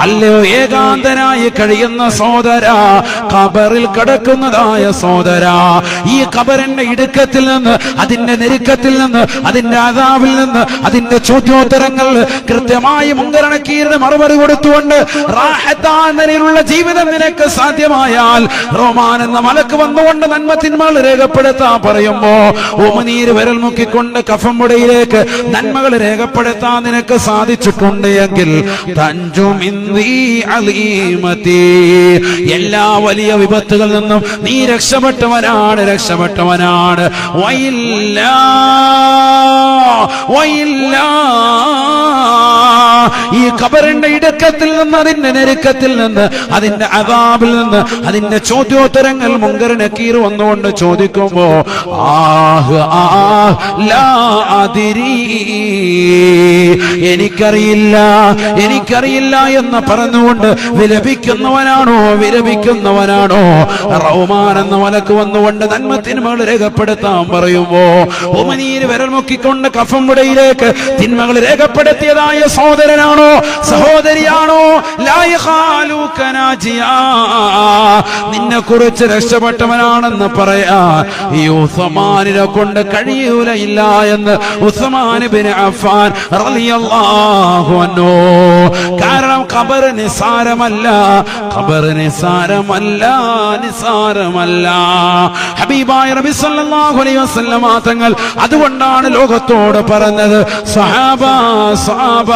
അല്ലയോ ഏകാന്തനായി കഴിയുന്ന സോദര കബറിൽ കിടക്കുന്നതായ സോദര ഈ കബറിന്റെ ഇടുക്കത്തിൽ നിന്ന് അതിന്റെ നെരുക്കത്തിൽ നിന്ന് അതിന്റെ അതാവിൽ നിന്ന് അതിന്റെ ചോദ്യോത്തരങ്ങൾ കൃത്യമായി മുങ്കരണക്കീരുടെ മറുപടി കൊടുത്തുകൊണ്ട് റാഹത്താൻ ജീവിതം നിനക്ക് സാധ്യമായാൽ റോമാൻ എന്ന മലക്ക് വന്നുകൊണ്ട് നന്മ തിന്മകൾ രേഖപ്പെടുത്താൻ പറയുമ്പോ ഉമനീര് വിരൽ മുക്കിക്കൊണ്ട് കഫമുടയിലേക്ക് നന്മകൾ രേഖപ്പെടുത്താൻ നിനക്ക് സാധിച്ചിട്ടുണ്ട് എങ്കിൽ തഞ്ചും എല്ലാ വലിയ വിപത്തുകളിൽ നിന്നും നീ രക്ഷപ്പെട്ടവനാണ് രക്ഷപ്പെട്ടവനാണ്. വയില്ല വയില്ല ഈ കബറിന്റെ ഇടുക്കത്തിൽ നിന്ന് അതിന്റെ നെരുക്കത്തിൽ നിന്ന് അതിന്റെ അതാബിൽ നിന്ന് അതിന്റെ ചോദ്യോത്തരങ്ങൾ മുങ്കർ നക്കീർ വന്നുകൊണ്ട് ചോദിക്കുമ്പോ ആഹ് ആഹ് ലാ അതിരി. എനിക്കറിയില്ല എനിക്കറിയില്ല എന്ന് പറഞ്ഞുകൊണ്ട് വിലപിക്കുന്നവനാണോ വിലപിക്കുന്നവനാണോ? റൗമാൻ എന്ന മലക്ക് വന്നുകൊണ്ട് നന്മത്തിന്മകൾ രേഖപ്പെടുത്താൻ പറയുമ്പോ ഉമനീര് വിരൽ മുക്കിക്കൊണ്ട് കഫം മുടയിലേക്ക് തിന്മകൾ രേഖപ്പെടുത്തിയതായ സഹോദരനാണോ? സഹോദരിയാണോ? നിന്നെ കുറിച്ച് രക്ഷപ്പെട്ടവനാണെന്ന് പറയാ. ഈ ഉസ്മാനിനെ കൊണ്ട് കഴിയൂല ഇല്ല എന്ന് ഉസ്മാൻ ബിൻ അൻഹു. കാരണം ഖബർ നിസാരമല്ല ഖബർ നിസാരമല്ല നിസാരമല്ല. ഹബീബായ നബി സല്ലല്ലാഹു അലൈഹി വസല്ലമ തങ്ങൾ അതുകൊണ്ടാണ് ലോകത്തോട് പറഞ്ഞത് സഹാബ സഹാബ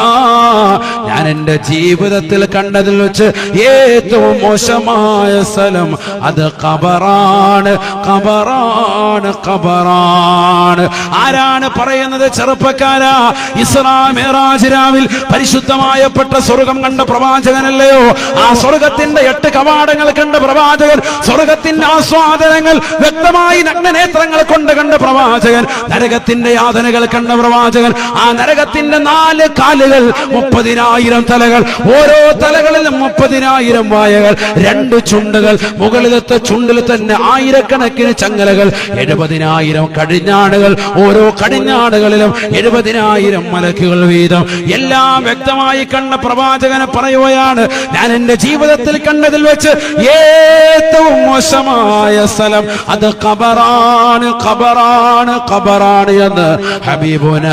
ഞാൻ എന്റെ ജീവിതത്തിൽ കണ്ടതിൽ വെച്ച് ഏറ്റവും മോശമായ സ്ഥലം അത് ഖബറാണ് ഖബറാണ് ഖബറാണ്. ആരാണ് പറയുന്നത് ചെറുപ്പക്കാരാ? ഇസ്ലാം രാവിൽ പരിശുദ്ധമായപ്പെട്ട സ്വർഗം കണ്ട പ്രവാചകനല്ലയോ? ആ സ്വർഗത്തിന്റെ എട്ട് കവാടങ്ങൾ കണ്ട പ്രവാചകൻ സ്വർഗത്തിന്റെ ആസ്വാദനങ്ങൾ വ്യക്തമായി നഗ്നനേത്രങ്ങൾ കൊണ്ട് കണ്ട പ്രവാചകൻ നരകത്തിന്റെ യാതനകൾ കണ്ട പ്രവാചകൻ ആ നരകത്തിന്റെ നാല് കാലുകൾ മുപ്പതിനായിരം തലകൾ ഓരോ തലകളിലും മുപ്പതിനായിരം വായകൾ രണ്ട് ചുണ്ടുകൾ മുകളിലത്തെ ചുണ്ടിൽ തന്നെ ആയിരക്കണക്കിന് ചങ്ങലകൾ എഴുപതിനായിരം കടിഞ്ഞാണുകൾ ഓരോ കടിഞ്ഞാണുകളിലും എഴുപതിനായിരം മലക്കുകൾ വീതം. എല്ലാം വ്യക്തമായി കണ്ട പ്രവാചകനെ പറയുകയാണ്. ഞാൻ എന്റെ ജീവിതത്തിൽ കണ്ടതിൽ വെച്ച് ഏറ്റവും മോശമായ സ്ഥലം. അത് ഖബറാണ് ഖബറാണ് ഖബറാണ് എന്ന് ഹബീബുന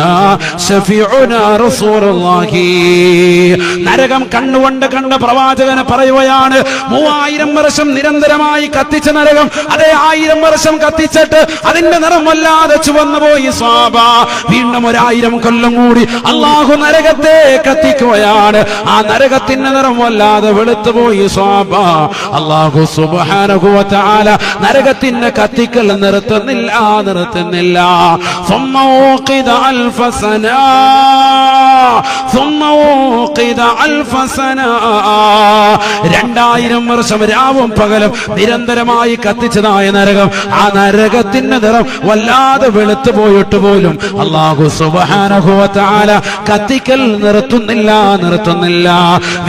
ഷഫീഉന റസൂലുള്ളാഹി. നരകം കണ്ണുകൊണ്ട് കണ്ട പ്രവാചകന് പറയുകയാണ് മൂവായിരം വർഷം നിരന്തരമായി കത്തിച്ച നരകം അതേ ആയിരം വർഷം കത്തിച്ചിട്ട് അതിന്റെ നിറം വല്ലാതെ ചുവന്നു പോയി വീണ്ടും ഒരായിരം കൊല്ലം കൂടി അള്ളാഹു നരകത്തെ കത്തിക്കുകയാണ്. ആ നരകത്തിന്റെ നിറം വല്ലാതെ വെളുത്തുപോയി സ്വാബ അള്ളാഹു സുബാനുവല നരകത്തിന്റെ കത്തിക്കൽ നിർത്തുന്നില്ല നിർത്തുന്നില്ല. രണ്ടായിരം വർഷം രാവും പകലും നിരന്തരമായി കത്തിച്ചതായ നരകം ആ നരകത്തിന്റെ നിറം വല്ലാതെ വെളുത്തു പോയിട്ട് പോലും അള്ളാഹു വതആല കത്തിക്കൽ നിർത്തുന്നില്ല നിർത്തുന്നില്ല.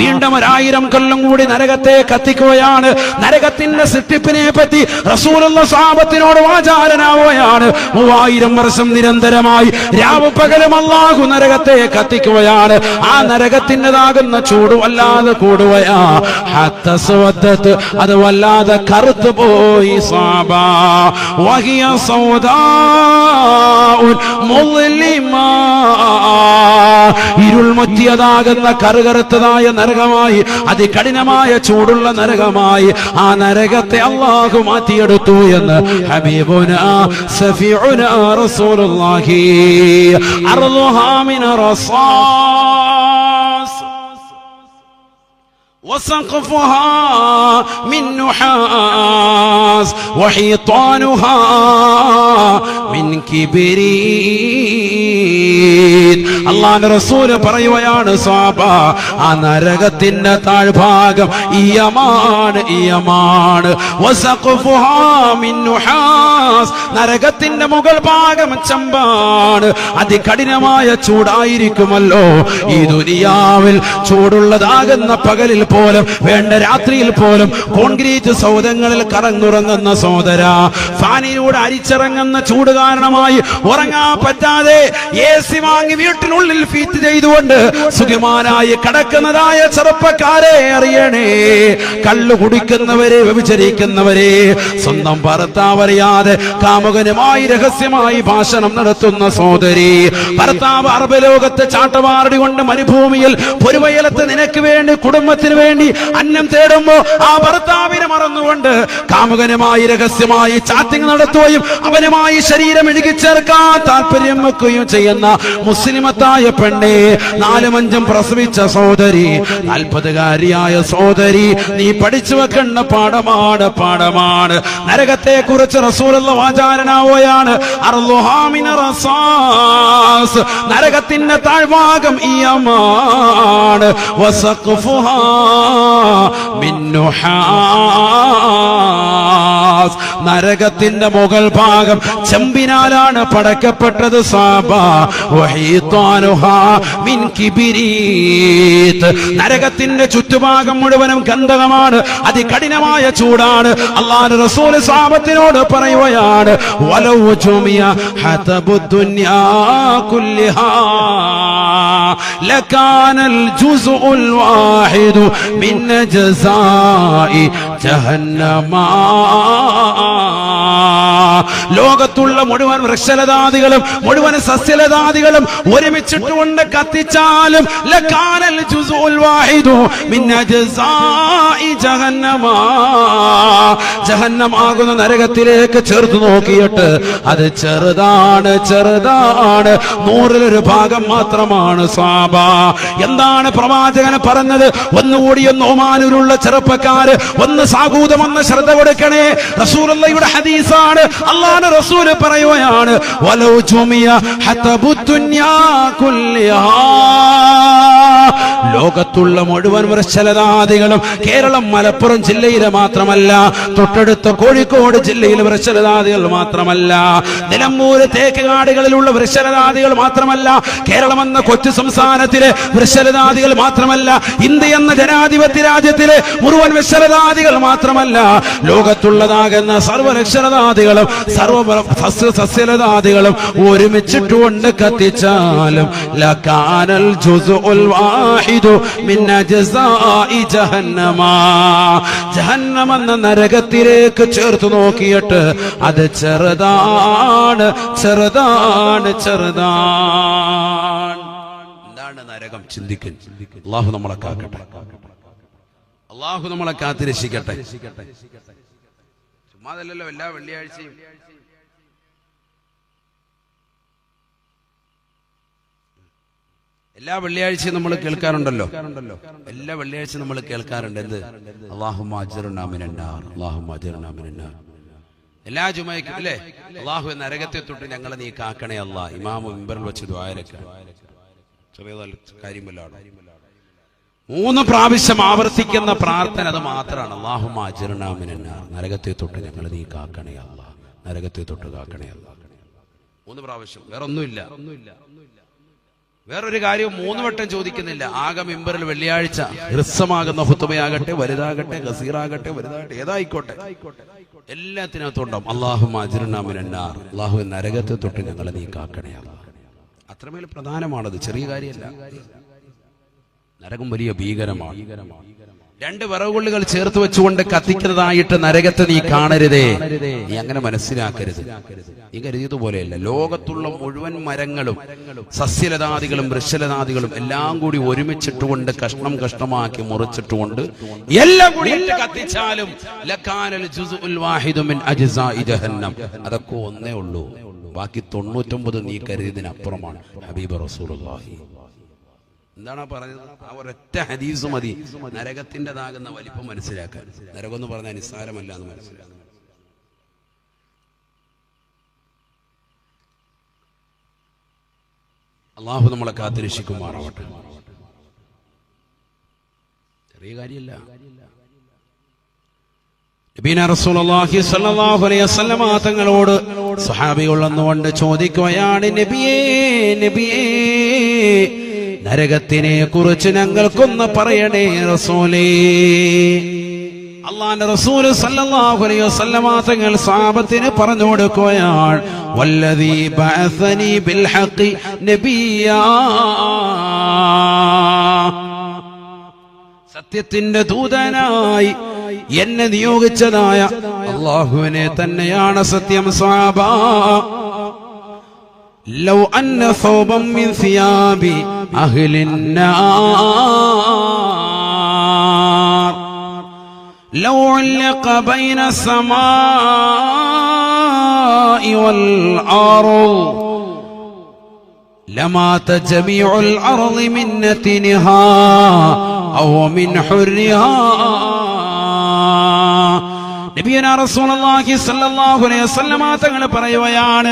വീണ്ടും ഒരായിരം കൊല്ലം കൂടി നരകത്തെ കത്തിക്കുകയാണ്. നരകത്തിന്റെ സൃഷ്ടിപ്പിനെ പറ്റി റസൂലുള്ള സാപത്തിനോട് വാചാരനാവുകയാണ് മൂവായിരം വർഷം നിരന്തരമായി രാവ് പകലും അള്ളാഹു നരകത്തെ കത്തിക്കുകയാണ്. ആ നരകത്തിന്റെതാകുന്ന ചൂട് വല്ലാതെ കൂടുകയാ. അത് വല്ലാതെ കറുത്തു പോയി സാബിയ വഹിയ സൗദാ ഇരുൾമുറ്റിയതാകുന്ന കറുകറുത്തതായ നരകമായി അതികഠിനമായ ചൂടുള്ള നരകമായി ആ നരകത്തെ അള്ളാഹു മാറ്റിയെടുത്തു എന്ന് ഹബീബുന സഫീഉന റസൂലുള്ളാഹി അർളുഹാ മിന റസാസ് وسقفها من نحاس وحيطانها من كبريت അള്ളാന്റെ റസൂൽ പറയുകയാണ് സ്വാബ ആ നരകത്തിന്റെ താഴ്ഭാഗം ഇയമാണ് ഇയമാണ് നരകത്തിന്റെ മുകൾ ഭാഗം ചമ്പാണ്. അതികഠിനമായ ചൂടായിരിക്കുമല്ലോ. ഈ ദുനിയാവിൽ ചൂടുള്ളതാകുന്ന പകലിൽ പോലും വേണ്ട രാത്രിയിൽ പോലും കോൺക്രീറ്റ് സൗധങ്ങളിൽ കറങ്ങുറങ്ങുന്ന സോദര ഫാനിലൂടെ അരിച്ചിറങ്ങുന്ന ചൂട് കാരണമായി ഉറങ്ങാൻ പറ്റാതെ എ സി വാങ്ങി വീട്ടിനുള്ളിൽ ഉള്ളിൽ ഫീറ്റ് ചെയ്തുകൊണ്ട് സുഖമാനായി കടക്കുന്നതായ ചെറുപ്പക്കാരെ അറിയണേ. കള്ളു കുടിക്കുന്നവരെ വ്യഭിചരിക്കുന്നവരെ സ്വന്തം ഭർത്താവറിയാതെ കാമുകനുമായി രഹസ്യമായി ഭാഷണം നടത്തുന്ന സോദരി ഭർത്താവ് അർബലോകത്തെ ലോകത്ത് ചാട്ടവാറടി കൊണ്ട് മരുഭൂമിയിൽ പൊരുവയലത്ത് നിനക്ക് വേണ്ടി കുടുംബത്തിന് വേണ്ടി അന്നം തേടുമ്പോ ആ ഭർത്താവിനെ മറന്നുകൊണ്ട് കാമുകനുമായി രഹസ്യമായി ചാറ്റിംഗ് നടത്തുകയും അവനുമായി ശരീരം ഇഴുകിച്ചേർക്കാൻ താല്പര്യം വെക്കുകയും ചെയ്യുന്ന മുസ്ലിമത്തായ പെണ്ണെ നാലും അഞ്ചും പ്രസവിച്ച സോദരി നാൽപ്പതുകാരിയായ സോദരി നീ പഠിച്ചു വെക്കേണ്ട പാഠമാണ് പാഠമാണ്. നരകത്തെ കുറിച്ച് റസൂലുള്ള റസാസ് നരകത്തിന്റെ താഴ്ഭാഗം ഈ അമ്മാണ് നരകത്തിന്റെ മുകൾ ഭാഗം ചെമ്പിനാലാണ് പടക്കപ്പെട്ടത് സാബ. നരകത്തിന്റെ ചുറ്റുഭാഗം മുഴുവനും ഗന്ധകമാണ്. അതികഠിനമായ ചൂടാണ്. അള്ളാഹു റസൂൽ സാബത്തിനോട് പറയുകയാണ് വലൗ ജുമിയ വാഹിദു മിന്ന കുല്ലിഹാ ലോകത്തുള്ള മുഴുവൻ വൃക്ഷലതാദികളും മുഴുവൻ സസ്യലതാദികളും ഒരുമിച്ചിട്ടുകൊണ്ട് കത്തിച്ചാലും ജഹന്നമാകുന്ന നരകത്തിലേക്ക് ചെറുത്തു നോക്കിയിട്ട് അത് ചെറുതാണ് ചെറുതാണ്. നൂറിലൊരു ഭാഗം മാത്രമാണ് സാബ. എന്താണ് പ്രവാചകന് പറഞ്ഞത്? ഒന്നുകൂടി ഒന്ന് ഒമാനൂരുള്ള ചെറുപ്പക്കാര് ഒന്ന് സാഗൂതം ഒന്ന് ശ്രദ്ധ കൊടുക്കണേ. റസൂലുള്ളയുടെ ഹദീസാണ്. അള്ളാഹു റസൂൽ പറയുകയാണ് വലൗ ജുമിയ ഹതബുദ്ദുന്യാ കുല്ലിഹാ. ലോകത്തുള്ള മുഴുവൻ വൃക്ഷലതാദികളും കേരളം മലപ്പുറം ജില്ലയിലെ മാത്രമല്ല തൊട്ടടുത്ത കോഴിക്കോട് ജില്ലയിലെ വൃക്ഷലതാദികൾ മാത്രമല്ല നിലമ്പൂര് തേക്കുകാടുകളിലുള്ള വൃക്ഷലതാദികൾ മാത്രമല്ല കേരളം എന്ന കൊച്ചു സംസ്ഥാനത്തിലെ വൃക്ഷലതാദികൾ മാത്രമല്ല ഇന്ത്യ എന്ന ജനാധിപത്യ രാജ്യത്തിലെ മുഴുവൻ വൃക്ഷലതാദികൾ മാത്രമല്ല ലോകത്തുള്ളതാകുന്ന സർവരക്ഷലതാദികളും സർവ സസ്യ സസ്യലതാദികളും ഒരുമിച്ചിട്ടുകൊണ്ട് കത്തിച്ചാലും ലക്കാനൽ ജുസു വാഹിദു ജഹന്നം എന്ന നരകത്തിലേക്ക് ചേർത്ത് നോക്കിയിട്ട് അത് ചെറുതാണ് ചെറുതാണ് ചെറുതാണ്. എന്താണ് നരകം? ചിന്തിക്കും അള്ളാഹു നമ്മളെ കാക്കട്ടെ. അള്ളാഹു നമ്മളെ കാത്തിരക്ഷിക്കട്ടെ. ചുമ്മാതല്ലോ എല്ലാ വെള്ളിയാഴ്ചയും. എല്ലാ വെള്ളിയാഴ്ചയും നമ്മൾ കേൾക്കാറുണ്ടല്ലോ. എല്ലാ വെള്ളിയാഴ്ചയും നമ്മൾ കേൾക്കാറുണ്ട്. എന്ത്? അള്ളാഹു അള്ളാഹു എല്ലാ ജുമയ്ക്കും അല്ലേ? അള്ളാഹു എന്ന നരകത്തെ തൊട്ട് ഞങ്ങളെ നീ കാക്കണേ അല്ല ഇമാമു മിമ്പറിൽ വെച്ച് ദ്വാരക്ക മൂന്ന് പ്രാവശ്യം ആവർത്തിക്കുന്ന പ്രാർത്ഥന അത് മാത്രമാണ്. അള്ളാഹു നരകത്തെ തൊട്ട് ഞങ്ങൾ നീ കാക്കണേ അല്ല നരകത്തെ തൊട്ട് കാക്കണേ അല്ല മൂന്ന് പ്രാവശ്യം. വേറെ ഒന്നുമില്ല ഒന്നുമില്ല വേറൊരു കാര്യം മൂന്ന് വട്ടം ചോദിക്കുന്നില്ല. ആകെ മെമ്പറിൽ വെള്ളിയാഴ്ച. ഹൃസ്വമാകുന്ന ഹുത്തുമയാകട്ടെ വലുതാകട്ടെ ഗസീറാകട്ടെ വലുതാകട്ടെ ഏതായിക്കോട്ടെ. എല്ലാത്തിനകത്തുണ്ടാവും. അള്ളാഹു അജിറുനാമിനാർ അള്ളാഹു നരകത്തെ തൊട്ട് ഞങ്ങളെ നീ കാക്കണേ. അത്രമേൽ പ്രധാനമാണത്. ചെറിയ കാര്യമല്ല. നരകം വലിയ ഭീകരമാണ്. രണ്ട് വിറകുള്ളുകൾ ചേർത്ത് വെച്ചുകൊണ്ട് കത്തിക്കുന്നതായിട്ട് നരകത്തെ നീ കാണരുതേ. നീ അങ്ങനെ മനസ്സിലാക്കരുത്. നീ കരുതിയതുപോലെയല്ല. ലോകത്തുള്ള മുഴുവൻ മരങ്ങളും സസ്യലതാദികളും വൃക്ഷലതാദികളും എല്ലാം കൂടി ഒരുമിച്ചിട്ടുകൊണ്ട് കഷ്ണം കഷ്ണമാക്കി മുറിച്ചിട്ടുകൊണ്ട് എല്ലാം കൂടി കത്തിച്ചാലും അതൊക്കെ ഒന്നേ ഉള്ളൂ. ബാക്കി തൊണ്ണൂറ്റൊമ്പത് നീ കരുതിയതിനപ്പുറമാണ്. ഹബീബ് റസൂലുള്ളാഹി. എന്താണ് പറഞ്ഞത് ആ ഒരൊറ്റ ഹദീസ് മതി. നരകത്തിന്റെതാകുന്ന വലിപ്പം മനസ്സിലാക്കാൻ. നരകം എന്ന് പറഞ്ഞാൽ നിസ്സാരമല്ല എന്ന് മനസ്സിലാക്കാൻ. അള്ളാഹു നമ്മളെ കാത്തിരക്ഷിക്കുമാറാവട്ടെ. ചെറിയ കാര്യമല്ല. തങ്ങളോട് സ്വഹാബികൾ വന്നുകൊണ്ട് ചോദിക്കുകയാണ് നബിയേ നബിയേ നരകത്തിനെ കുറിച്ച് ഞങ്ങൾക്കൊന്ന് പറയണേ റസൂലേ. അള്ളാന്റെ റസൂൽ സല്ലല്ലാഹു അലൈഹി വസല്ലമ തങ്ങൾ സ്വഹാബത്തിന് പറഞ്ഞു കൊടുക്കുകയാണ് വല്ലദീ ബഅസനി ബിൽ ഹഖി നബിയാ. സത്യത്തിന്റെ ദൂതനായി എന്നെ നിയോഗിച്ചതായ അള്ളാഹുവിനെ തന്നെയാണ് സത്യം സാബ. ലൗ അന്ന സൗബം മിൻ സിയാബി. അഹ്ലിന്നാർ ലൗ علق بين السماء والأرض لمات جميع الأرض من نتنها أو من حرها നബിയന റസൂലുള്ളാഹി സ്വല്ലല്ലാഹു അലൈഹി വസല്ലമ തങ്ങൾ പറയുകയാണ്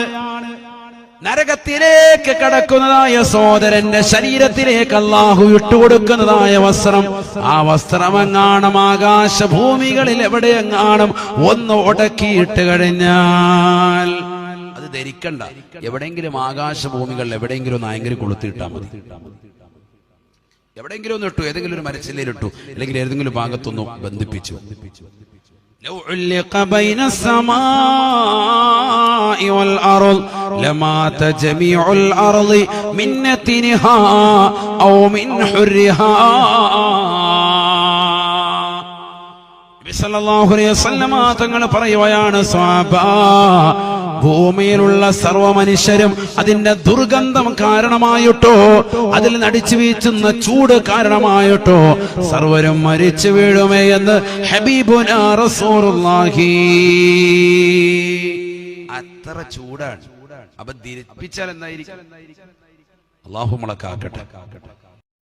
നരകത്തിലേക്ക് കടക്കുന്നതായ സോദരന്റെ ശരീരത്തിലേക്ക് അള്ളാഹു ഇട്ടുകൊടുക്കുന്നതായ വസ്ത്രം. ആ വസ്ത്രമെങ്ങാണം ആകാശഭൂമികളിൽ എവിടെയെങ്ങാണം ഒന്ന് ഉടക്കിയിട്ട് കഴിഞ്ഞാൽ അത് ധരിക്കണ്ട. എവിടെയെങ്കിലും ആകാശഭൂമികളിൽ എവിടെയെങ്കിലും ഒന്ന് ആയെങ്കിലും മതി. എവിടെയെങ്കിലും ഒന്ന് ഇട്ടു ഏതെങ്കിലും ഒരു മരച്ചില്ലയിൽ ഇട്ടു അല്ലെങ്കിൽ ഏതെങ്കിലും ഭാഗത്തൊന്നും ബന്ധിപ്പിച്ചു. لو علق بين السماء والأرض لمات جميع الأرض من نتنها أو من حرها നബി സല്ലല്ലാഹു അലൈഹി വസല്ലമ തങ്ങൾ പറയുകയാണ് സ്വാബ ഭൂമിയിലുള്ള സർവ മനുഷ്യരും അതിന്റെ ദുർഗന്ധം കാരണമായിട്ടോ അതിൽ നടിച്ചു വീച്ചുന്ന ചൂട് കാരണമായിട്ടോ സർവരും മരിച്ചു വീഴുമേ എന്ന് ഹബീബുന റസൂലുള്ളാഹി. അത്ര ചൂടാണ്. അപ്പൊ ധരിപ്പിച്ചാൽ എന്തായിരിക്കും? അള്ളാഹു മുളക്കാക്കട്ടെ